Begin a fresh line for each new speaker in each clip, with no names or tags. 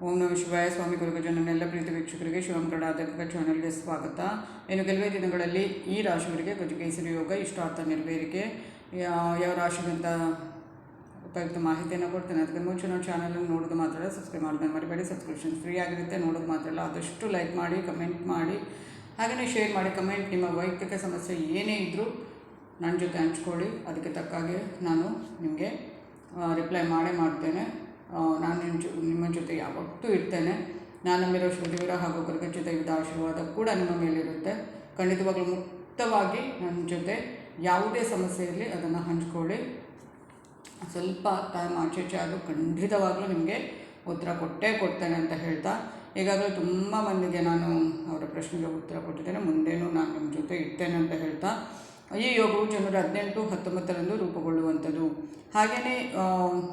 ಓಂ ನಮ ಶಿವಾಯ. ಸ್ವಾಮಿ ಗುರುಗಜ ನನ್ನೆಲ್ಲ ಪ್ರೀತಿ ವೀಕ್ಷಕರಿಗೆ ಶಿವಂ ಕರ್ನಾಟಕ ಚಾನಲ್ಗೆ ಸ್ವಾಗತ. ಇನ್ನು ಕೆಲವೇ ದಿನಗಳಲ್ಲಿ ಈ ರಾಶಿಯವರಿಗೆ ಗಜಕೇಸರಿ ಯೋಗ, ಇಷ್ಟಾರ್ಥ ನೆರವೇರಿಕೆ ಯಾವ ರಾಶಿಗಂತ ಉಪಯುಕ್ತ ಮಾಹಿತಿಯನ್ನು ಕೊಡ್ತೇನೆ. ಅದಕ್ಕೆ ಮುಂಚೆ ನಾವು ಚಾನಲನ್ನು ನೋಡೋದು ಮಾತ್ರ ಸಬ್ಸ್ಕ್ರೈಬ್ ಮಾಡೋದನ್ನು ಮರಿಬೇಡಿ. ಸಬ್ಸ್ಕ್ರಿಪ್ಷನ್ ಫ್ರೀ ಆಗಿರುತ್ತೆ, ನೋಡೋದು ಮಾತ್ರ ಅಲ್ಲ. ಆದಷ್ಟು ಲೈಕ್ ಮಾಡಿ ಕಮೆಂಟ್ ಮಾಡಿ ಹಾಗೆಯೇ ಶೇರ್ ಮಾಡಿ ಕಮೆಂಟ್ ನಿಮ್ಮ ವೈಯಕ್ತಿಕ ಸಮಸ್ಯೆ ಏನೇ ಇದ್ದರೂ ನನ್ನ ಜೊತೆ ಹಂಚ್ಕೊಳ್ಳಿ. ಅದಕ್ಕೆ ತಕ್ಕ ಹಾಗೆ ನಾನು ನಿಮಗೆ ರಿಪ್ಲೈ ಮಾಡೇ ಮಾಡ್ತೇನೆ ಆ, ನಾನು ನಿಮ್ಮ ಜೊ ನಿಮ್ಮ ಜೊತೆ ಯಾವತ್ತೂ ಇರ್ತೇನೆ. ನಾನು ನಂಬಿರೋ ಶಿವದೇವರ ಹಾಗೂ ಗುರುಗಜ್ಜ ದೈವದ ಆಶೀರ್ವಾದ ಕೂಡ ನಿಮ್ಮ ಮೇಲಿರುತ್ತೆ. ಖಂಡಿತವಾಗಲೂ ಮುಕ್ತವಾಗಿ ನನ್ನ ಜೊತೆ ಯಾವುದೇ ಸಮಸ್ಯೆ ಇರಲಿ ಅದನ್ನು ಹಂಚ್ಕೊಳ್ಳಿ. ಸ್ವಲ್ಪ ಟೈಮ್ ಆಚೆ ಈಚೆ ಆದರೂ ಖಂಡಿತವಾಗ್ಲೂ ನಿಮಗೆ ಉತ್ತರ ಕೊಟ್ಟೇ ಕೊಡ್ತೇನೆ ಅಂತ ಹೇಳ್ತಾ, ಈಗಾಗಲೇ ತುಂಬ ಮಂದಿಗೆ ನಾನು ಅವರ ಪ್ರಶ್ನೆಗೆ ಉತ್ತರ ಕೊಟ್ಟಿದ್ದೇನೆ. ಮುಂದೇನೂ ನಾನು ನಿಮ್ಮ ಜೊತೆ ಇರ್ತೇನೆ ಅಂತ ಹೇಳ್ತಾ ಈ ಯೋಗವು ಜನವರಿ ಹದಿನೆಂಟು, ಹತ್ತೊಂಬತ್ತರಂದು ರೂಪುಗೊಳ್ಳುವಂಥದ್ದು. ಹಾಗೆಯೇ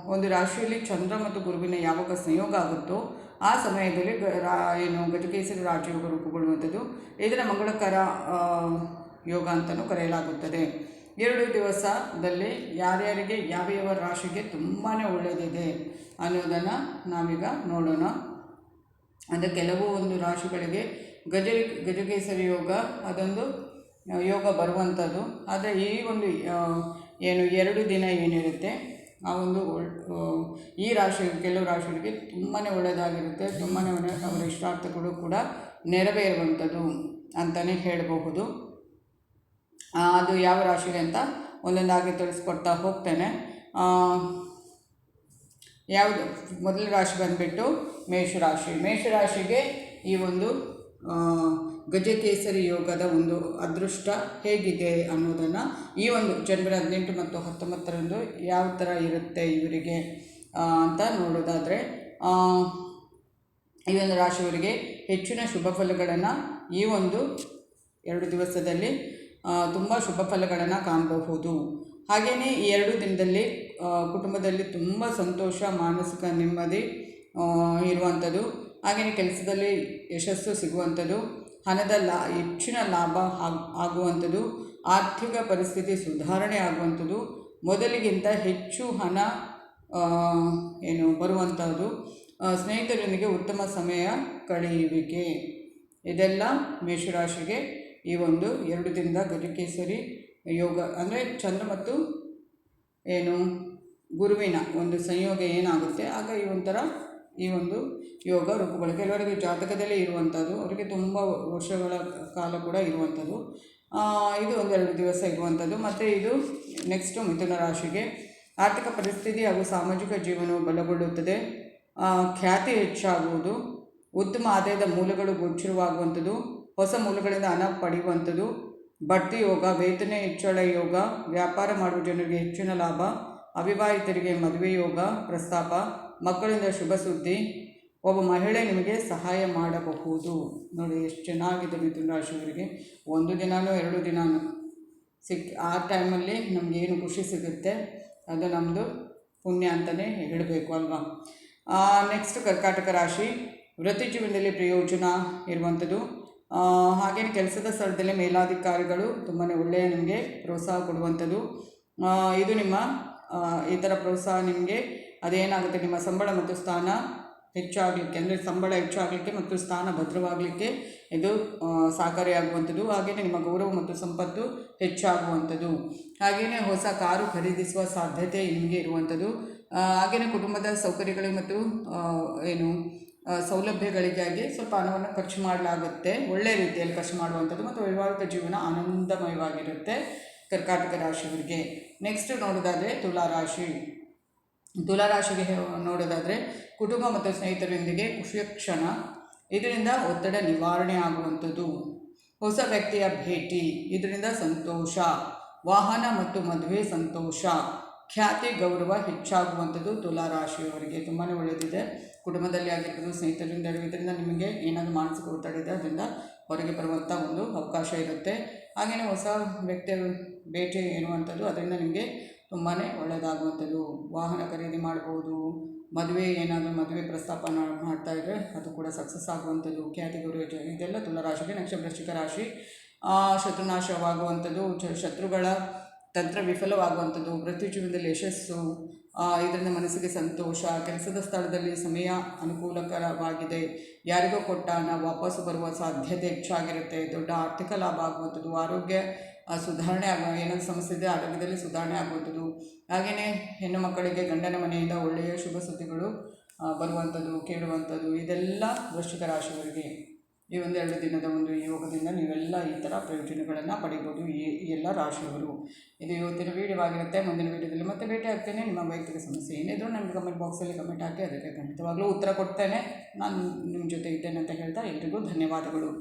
ಒಂದು ರಾಶಿಯಲ್ಲಿ ಚಂದ್ರ ಮತ್ತು ಗುರುವಿನ ಯಾವಾಗ ಸಂಯೋಗ ಆಗುತ್ತೋ, ಆ ಸಮಯದಲ್ಲಿ ರಾ, ಏನು ಗಜಕೇಸರಿ ರಾಜಯೋಗ ರೂಪುಗೊಳ್ಳುವಂಥದ್ದು. ಇದರ ಮಂಗಳಕರ ಯೋಗ ಅಂತಲೂ ಕರೆಯಲಾಗುತ್ತದೆ. ಎರಡು ದಿವಸದಲ್ಲಿ ಯಾರ್ಯಾರಿಗೆ ಯಾವ ಯಾವ ರಾಶಿಗೆ ತುಂಬಾ ಒಳ್ಳೆಯದಿದೆ ಅನ್ನೋದನ್ನು ನಾವೀಗ ನೋಡೋಣ. ಅಂದರೆ ಕೆಲವು ಒಂದು ರಾಶಿಗಳಿಗೆ ಗಜ, ಗಜಕೇಸರಿ ಯೋಗ, ಅದೊಂದು ಯೋಗ ಬರುವಂಥದ್ದು. ಆದರೆ ಈ ಒಂದು ಏನು ಎರಡು ದಿನ ಏನಿರುತ್ತೆ, ಆ ಒಂದು ಈ ರಾಶಿ ಕೆಲವು ರಾಶಿಗಳಿಗೆ ತುಂಬಾ ಒಳ್ಳೆಯದಾಗಿರುತ್ತೆ ತುಂಬಾ ಅವರ ಇಷ್ಟಾರ್ಥಗಳು ಕೂಡ ನೆರವೇರುವಂಥದ್ದು ಅಂತಲೇ ಹೇಳಬಹುದು. ಅದು ಯಾವ ರಾಶಿಗೆ ಅಂತ ಒಂದೊಂದಾಗಿ ತಿಳಿಸ್ಕೊಡ್ತಾ ಹೋಗ್ತೇನೆ. ಯಾವುದು, ಮೊದಲ ರಾಶಿ ಬಂದುಬಿಟ್ಟು ಮೇಷರಾಶಿ ಮೇಷರಾಶಿಗೆ ಈ ಒಂದು ಗಜಕೇಸರಿ ಯೋಗದ ಒಂದು ಅದೃಷ್ಟ ಹೇಗಿದೆ ಅನ್ನೋದನ್ನು ಈ ಒಂದು ಜನವರಿ ಹದಿನೆಂಟು ಮತ್ತು ಹತ್ತೊಂಬತ್ತರಂದು ಯಾವ ಥರ ಇರುತ್ತೆ ಇವರಿಗೆ ಅಂತ ನೋಡೋದಾದರೆ ಈ ಒಂದು ರಾಶಿಯವರಿಗೆ ಹೆಚ್ಚಿನ ಶುಭ ಫಲಗಳನ್ನು ಈ ಒಂದು ಎರಡು ದಿವಸದಲ್ಲಿ ತುಂಬ ಶುಭ ಫಲಗಳನ್ನು ಕಾಣಬಹುದು. ಹಾಗೆಯೇ ಈ ಎರಡು ದಿನದಲ್ಲಿ ಕುಟುಂಬದಲ್ಲಿ ತುಂಬ ಸಂತೋಷ, ಮಾನಸಿಕ ನೆಮ್ಮದಿ ಇರುವಂಥದ್ದು. ಹಾಗೆಯೇ ಕೆಲಸದಲ್ಲಿ ಯಶಸ್ಸು ಸಿಗುವಂಥದ್ದು. ಹಣದ ಲಾ, ಹೆಚ್ಚಿನ ಲಾಭ ಆಗ್- ಆಗುವಂಥದ್ದು, ಆರ್ಥಿಕ ಪರಿಸ್ಥಿತಿ ಸುಧಾರಣೆ ಆಗುವಂಥದ್ದು, ಮೊದಲಿಗಿಂತ ಹೆಚ್ಚು ಹಣ ಏನು ಬರುವಂಥದ್ದು ಸ್ನೇಹಿತರೊಂದಿಗೆ ಉತ್ತಮ ಸಮಯ ಕಳೆಯುವಿಕೆ. ಇದೆಲ್ಲ ಮೇಷರಾಶಿಗೆ ಈ ಒಂದು ಎರಡು ದಿನದ ಗಜಕೇಸರಿ ಯೋಗ, ಅಂದರೆ ಚಂದ್ರ ಮತ್ತು ಏನು ಗುರುವಿನ ಒಂದು ಸಂಯೋಗ ಏನಾಗುತ್ತೆ, ಆಗ ಈ ಒಂಥರ ಈ ಒಂದು ಯೋಗ ರೂಪುಗಳು. ಕೆಲವರಿಗೆ ಜಾತಕದಲ್ಲೇ ಇರುವಂಥದ್ದು, ಅವರಿಗೆ ತುಂಬ ವರ್ಷಗಳ ಕಾಲ ಕೂಡ ಇರುವಂಥದ್ದು. ಇದು ಒಂದೆರಡು ದಿವಸ ಇರುವಂಥದ್ದು. ಮತ್ತು ಇದು ನೆಕ್ಸ್ಟು ಮಿಥುನ ರಾಶಿಗೆ ಆರ್ಥಿಕ ಪರಿಸ್ಥಿತಿ ಹಾಗೂ ಸಾಮಾಜಿಕ ಜೀವನವು ಬಲಗೊಳ್ಳುತ್ತದೆ. ಖ್ಯಾತಿ ಹೆಚ್ಚಾಗುವುದು. ಉತ್ತಮ ಆದಾಯದ ಮೂಲಗಳು ಗೋಚರವಾಗುವಂಥದ್ದು. ಹೊಸ ಮೂಲಗಳಿಂದ ಹಣ ಪಡೆಯುವಂಥದ್ದು. ಬಡ್ತಿ ಯೋಗ, ವೇತನ ಹೆಚ್ಚಳ ಯೋಗ, ವ್ಯಾಪಾರ ಮಾಡುವ ಜನರಿಗೆ ಹೆಚ್ಚಿನ ಲಾಭ, ಅವಿವಾಹಿತರಿಗೆ ಮದುವೆ ಯೋಗ, ಪ್ರಸ್ತಾಪ ಮಕ್ಕಳಿಂದ ಶುಭ ಸುದ್ದಿ. ಒಬ್ಬ ಮಹಿಳೆ ನಿಮಗೆ ಸಹಾಯ ಮಾಡಬಹುದು. ನೋಡಿ, ಎಷ್ಟು ಚೆನ್ನಾಗಿದೆ ಮಿಥುನ ರಾಶಿಯವರಿಗೆ ಒಂದು ದಿನಾನೂ ಎರಡು ದಿನಾನೂ ಸಿಕ್, ಆ ಟೈಮಲ್ಲಿ ನಮಗೇನು ಖುಷಿ ಸಿಗುತ್ತೆ, ಅದು ನಮ್ಮದು ಪುಣ್ಯ ಅಂತಲೇ ಹೇಳಬೇಕು ಅಲ್ವಾ? ನೆಕ್ಸ್ಟ್ ಕರ್ಕಾಟಕ ರಾಶಿ. ವೃತ್ತಿ ಜೀವನದಲ್ಲಿ ಪ್ರಯೋಜನ ಇರುವಂಥದ್ದು. ಹಾಗೆಯೇ ಕೆಲಸದ ಸ್ಥಳದಲ್ಲಿ ಮೇಲಾಧಿಕಾರಿಗಳು ತುಂಬಾ ಒಳ್ಳೆಯ ನಿಮಗೆ ಪ್ರೋತ್ಸಾಹ ಕೊಡುವಂಥದ್ದು. ಇದು ನಿಮ್ಮ ಈ ಥರ ಪ್ರೋತ್ಸಾಹ ನಿಮಗೆ ಅದೇನಾಗುತ್ತೆ? ನಿಮ್ಮ ಸಂಬಳ ಮತ್ತು ಸ್ಥಾನ ಹೆಚ್ಚಾಗಲಿಕ್ಕೆ, ಅಂದರೆ ಸಂಬಳ ಹೆಚ್ಚಾಗಲಿಕ್ಕೆ ಮತ್ತು ಸ್ಥಾನ ಭದ್ರವಾಗಲಿಕ್ಕೆ ಇದು ಸಹಕಾರಿಯಾಗುವಂಥದ್ದು ಹಾಗೆಯೇ ನಿಮ್ಮ ಗೌರವ ಮತ್ತು ಸಂಪತ್ತು ಹೆಚ್ಚಾಗುವಂಥದ್ದು. ಹಾಗೆಯೇ ಹೊಸ ಕಾರು ಖರೀದಿಸುವ ಸಾಧ್ಯತೆ ನಿಮಗೆ ಇರುವಂಥದ್ದು. ಹಾಗೆಯೇ ಕುಟುಂಬದ ಸೌಕರ್ಯಗಳು ಮತ್ತು ಏನು ಸೌಲಭ್ಯಗಳಿಗಾಗಿ ಸ್ವಲ್ಪ ಹಣವನ್ನು ಖರ್ಚು ಮಾಡಲಾಗುತ್ತೆ. ಒಳ್ಳೆಯ ರೀತಿಯಲ್ಲಿ ಖರ್ಚು ಮಾಡುವಂಥದ್ದು ಮತ್ತು ವೈವಾಹಿಕ ಜೀವನ ಆನಂದಮಯವಾಗಿರುತ್ತೆ ಕರ್ಕಾಟಕ ರಾಶಿಯವರಿಗೆ. ನೆಕ್ಸ್ಟ್ ನೋಡೋದಾದರೆ ತುಲಾ ರಾಶಿ ತುಲಾರಾಶಿಗೆ ನೋಡೋದಾದರೆ ಕುಟುಂಬ ಮತ್ತು ಸ್ನೇಹಿತರೊಂದಿಗೆ ಕ್ಷಣ. ಇದರಿಂದ ಒತ್ತಡ ನಿವಾರಣೆ ಆಗುವಂಥದ್ದು. ಹೊಸ ವ್ಯಕ್ತಿಯ ಭೇಟಿ, ಇದರಿಂದ ಸಂತೋಷ. ವಾಹನ ಮತ್ತು ಮದುವೆ ಸಂತೋಷ. ಖ್ಯಾತಿ, ಗೌರವ ಹೆಚ್ಚಾಗುವಂಥದ್ದು ತುಲಾರಾಶಿಯವರಿಗೆ. ತುಂಬಾ ಒಳ್ಳೆಯದಿದೆ. ಕುಟುಂಬದಲ್ಲಿ ಆಗಿರ್ಬೋದು, ಸ್ನೇಹಿತರಿಂದ ಇದರಿಂದ ನಿಮಗೆ ಏನಾದರೂ ಮಾನಸಿಕ ಒತ್ತಡ ಇದೆ, ಅದರಿಂದ ಹೊರಗೆ ಬರುವಂಥ ಒಂದು ಅವಕಾಶ ಇರುತ್ತೆ. ಹಾಗೆಯೇ ಹೊಸ ವ್ಯಕ್ತಿಯ ಭೇಟಿ ಎನ್ನುವಂಥದ್ದು, ಅದರಿಂದ ನಿಮಗೆ ತುಂಬಾ ಒಳ್ಳೆಯದಾಗುವಂಥದ್ದು ವಾಹನ ಖರೀದಿ ಮಾಡ್ಬೋದು, ಮದುವೆ ಏನಾದರೂ ಮದುವೆ ಪ್ರಸ್ತಾಪ ನಾ- ಮಾಡ್ತಾ ಇದ್ದರೆ ಅದು ಕೂಡ ಸಕ್ಸಸ್ ಆಗುವಂಥದ್ದು. ಖ್ಯಾತಿ, ಗುರು, ಜ- ಇದೆಲ್ಲ ತುಲಾರಾಶಿಗೆ ನೆಕ್ಸ್ಟ್ ವೃಶ್ಚಿಕ ರಾಶಿ. ಶತ್ರುನಾಶವಾಗುವಂಥದ್ದು ಶತ್ರುಗಳ ತಂತ್ರ ವಿಫಲವಾಗುವಂಥದ್ದು ವೃತ್ತಿ ಜೀವನದಲ್ಲಿ ಯಶಸ್ಸು ಇದರಿಂದ ಮನಸ್ಸಿಗೆ ಸಂತೋಷ, ಕೆಲಸದ ಸ್ಥಳದಲ್ಲಿ ಸಮಯ ಅನುಕೂಲಕರವಾಗಿದೆ. ಯಾರಿಗೋ ಕೊಟ್ಟ ಹಣ ವಾಪಸ್ಸು ಬರುವ ಸಾಧ್ಯತೆ ಹೆಚ್ಚಾಗಿರುತ್ತೆ. ದೊಡ್ಡ ಆರ್ಥಿಕ ಲಾಭ ಆಗುವಂಥದ್ದು, ಆರೋಗ್ಯ ಸುಧಾರಣೆ ಆಗೋ, ಏನಾದರೂ ಸಮಸ್ಯೆ ಇದೆ ಆರೋಗ್ಯದಲ್ಲಿ ಸುಧಾರಣೆ ಆಗುವಂಥದ್ದು ಹಾಗೆಯೇ ಹೆಣ್ಣು ಮಕ್ಕಳಿಗೆ ಗಂಡನ ಮನೆಯಿಂದ ಒಳ್ಳೆಯ ಶುಭ ಸುದ್ದಿಗಳು ಬರುವಂಥದ್ದು ಕೇಳುವಂಥದ್ದು ಇದೆಲ್ಲ ವೃಶ್ಚಿಕ ರಾಶಿಯವರಿಗೆ ಈ ಒಂದೆರಡು ದಿನದ ಒಂದು ಯೋಗದಿಂದ ನೀವೆಲ್ಲ ಈ ಥರ ಪ್ರಯೋಜನಗಳನ್ನು ಪಡಿಬೋದು ಈ ಎಲ್ಲ ರಾಶಿಯವರು. ಇದು ಇವತ್ತಿನ ವೀಡಿಯೋ ಆಗಿರುತ್ತೆ. ಮುಂದಿನ ವೀಡಿಯೋದಲ್ಲಿ ಮತ್ತೆ ಭೇಟಿ ಆಗ್ತೇನೆ. ನಿಮ್ಮ ವೈಯಕ್ತಿಕ ಸಮಸ್ಯೆ ಏನಿದ್ರು ನನಗೆ ಕಮೆಂಟ್ ಬಾಕ್ಸಲ್ಲಿ ಕಮೆಂಟ್ ಹಾಕಿ, ಅದಕ್ಕೆ ಖಂಡಿತವಾಗಲೂ ಉತ್ತರ ಕೊಡ್ತೇನೆ. ನಾನು ನಿಮ್ಮ ಜೊತೆ ಇದ್ದೇನೆ ಅಂತ ಹೇಳ್ತಾ ಎಲ್ರಿಗೂ ಧನ್ಯವಾದಗಳು.